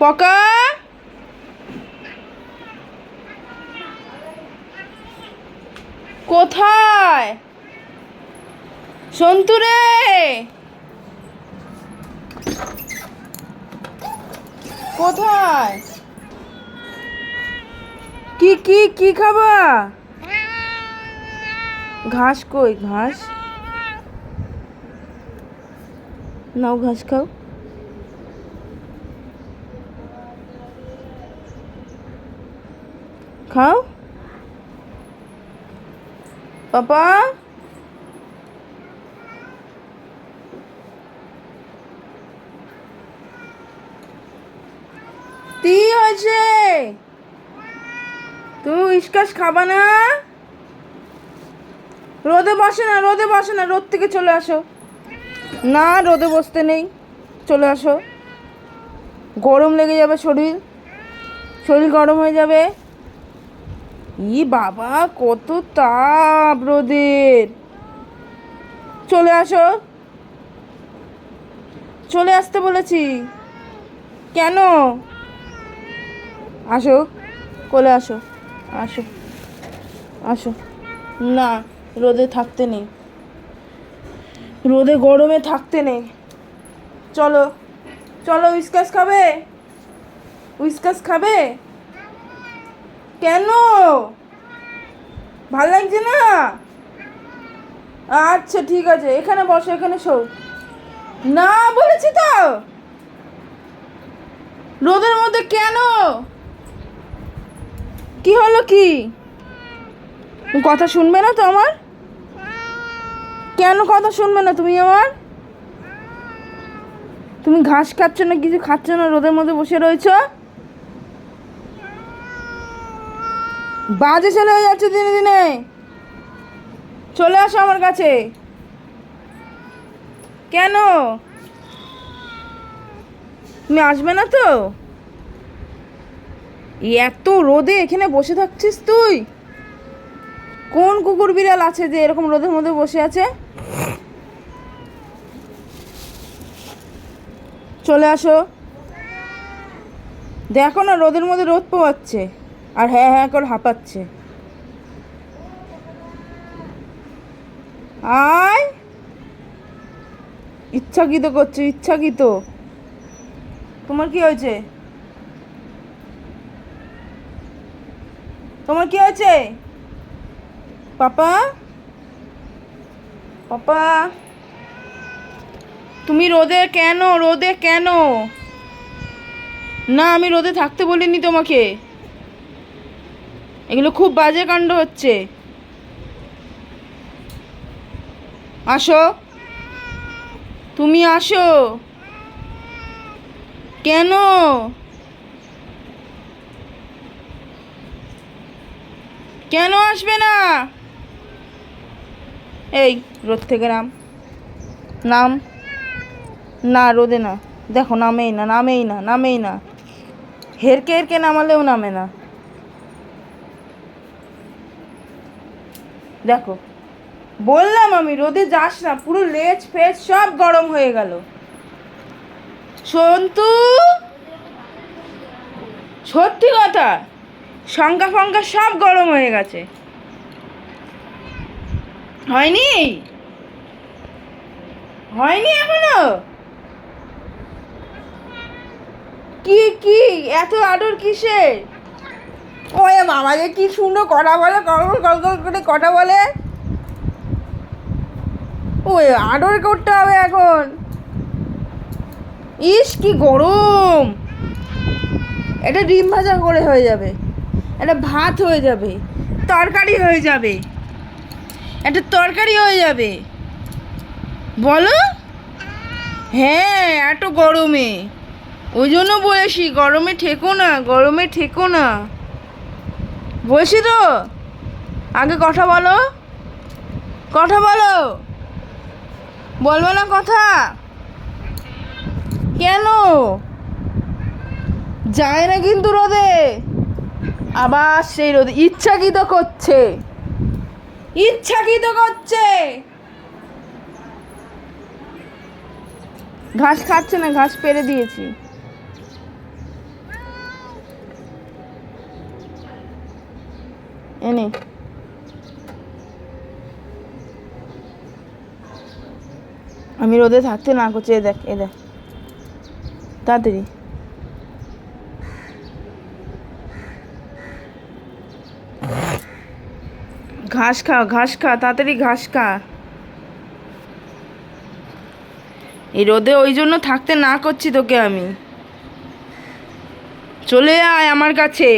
পকা? কোথায়? সন্তু রে! কোথায়? কি কি কি খাবা? ঘাস কই, ঘাস? নাও ঘাস খাও খাও পাপা কি হয়েছে? তুমি উইসকাস খাবা না? রোদে বসে না, রোদে বসে না, রোদ থেকে চলে আসো। না, রোদে বসতে নেই, চলে আসো। গরম লেগে যাবে শরীর। শরীর গরম হয়ে যাবে। ই বাবা, কত তাপ রোদের। চলে আসো। চলে আসতে বলেছি। কেন? আসো, কোলে আসো। আসো আসো। না, রোদে থাকতে নেই। রোদে গরমে থাকতে নেই। চলো চলো উইসকাস খাবে? উইসকাস খাবে? কেন? ভালো লাগছে না? আচ্ছা ঠিক আছে, এখানে বসো, এখানে শো। না বলেছি তো? রোদের মধ্যে কেন? কি হলো কি? কথা শুনবে না তো আমার? কেন কথা শুনবে না তুমি আমার? তুমি ঘাস খাচ্ছ না, কিছু খাচ্ছ না, রোদের মধ্যে বসে রয়েছো? বাজে ছেলে হয়ে যাচ্ছে দিনে দিনে। চলে আসো আমার কাছে। কেন? তুমি আসবে না তো? এত রোদে এখানে বসে থাকছিস তুই? কোন কুকুর বিড়াল আছে যে এরকম রোদের মধ্যে বসে আছে? চলে আসো। দেখো না রোদের মধ্যে রোদ পোয়াচ্ছে আর হ্যাঁ হ্যাঁ করে হাঁপাচ্ছে। আয়! ইচ্ছাকৃত করছে, ইচ্ছাকৃত। তোমার কি হয়েছে? তোমার কি হয়েছে? পাপা? পাপা? তুমি রোদে কেন? রোদে কেন? না, আমি রোদে থাকতে বলিনি তোমাকে। এগুলো খুব বাজে কাণ্ড হচ্ছে। আসো। তুমি আসো। কেন? কেন আসবে না? এই, রোদ থেকে নাম। নাম। না, রোদে না। দেখো, নামেই না নামেই না নামেই না। হেরকে হেরকে নামালেও নামে না। দেখো, বললাম আমি, রোদে যাস না, পুরো লেজ ফেজ সব গরম হয়ে গেল। সন্তু! সত্যি কথা সংখ্যা ফঙ্কা সব গরম হয়ে গেছে। হয়নি? হয়নি এখনও? কি কি, এত আদর কিসে ওয়ে বাবা যে কি সুন্দর কথা বলে কল কল কল করে কথা বলে। ওই আদর করতে হবে এখন। ইস, কি গরম। এটা ডিম ভাজা করে হয়ে যাবে। এটা ভাত হয়ে যাবে। তরকারি হয়ে যাবে। একটা তরকারি হয়ে যাবে। বলো? হ্যাঁ এত গরমে। ওই জন্য বলেছি, গরমে ঠেকো না, গরমে ঠেকো না। বলছি তো। আগে কথা বলো। কথা বলো। বলবে না কথা। কেন? যায় না কিন্তু রোদে। আবার সেই রোদে। ইচ্ছাকৃত করছে? ইচ্ছাকৃত করছে? ঘাস খাচ্ছে না, ঘাস পেরে দিয়েছি। এনে। আমি রোদে থাকতে না করছি এ দেখ এ দেখ। তাড়াতাড়ি। ঘাস খা ঘাস খা, তাড়াতাড়ি ঘাস খা। এই রোদে ওই জন্য থাকতে না করছি তোকে আমি। চলে আয় আমার কাছে।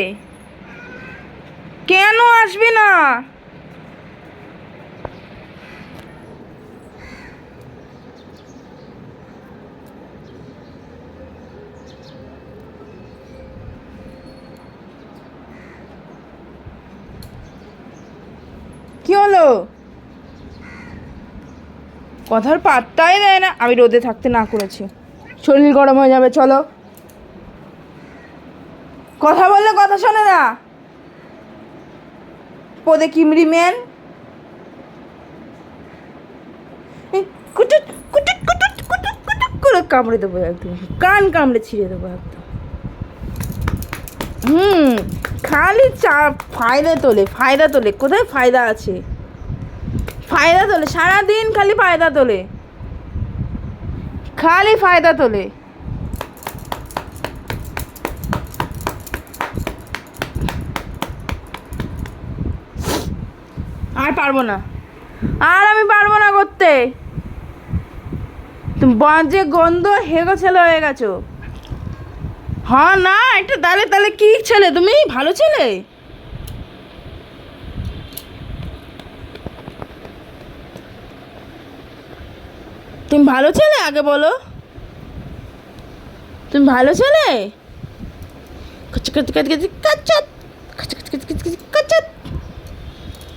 কেন আসবি না? কি হলো? কথার পাত্তাই দেয় না। আমি রোদে থাকতে না করেছি। শরীর গরম হয়ে যাবে, চলো। কথা বললে কথা শোনে না। পদে কিমরি ম্যান? কুটুট কুটুট কুটুট কুটুট করে কামড়ে দেবো একদম। কান কামড়ে ছিঁড়ে দেবো একদম। হুম, খালি চা, ফায়দা তোলে ফায়দা তোলে। কোথায় ফায়দা আছে? ফায়দা তোলে, সারাদিন খালি ফায়দা তোলে। খালি ফায়দা তোলে। আর পারব না আর আমি পারব না করতে বাজে গন্ধ হেগো ছেলে হয়ে গেছো হ্যাঁ না একটা তাহলে তাহলে কি ছেলে তুমি ভালো ছেলে তুমি ভালো ছেলে আগে বলো তুমি ভালো ছেলে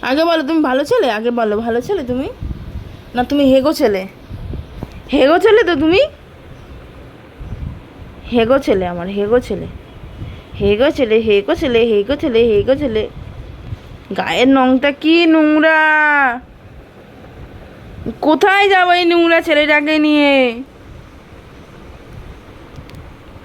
আগে বলো, তুমি ভালো ছেলে? আগে বলো, ভালো ছেলে তুমি? না, তুমি হেগো ছেলে? হেগো ছেলে তো তুমি? হেগো ছেলে আমার, হেগো ছেলে। হেগো ছেলে হেগো ছেলে হেগো ছেলে হেগো ছেলে। গায়ের নংটা কি নোংরা? কোথায় যাব এই নোংরা ছেলেটাকে নিয়ে?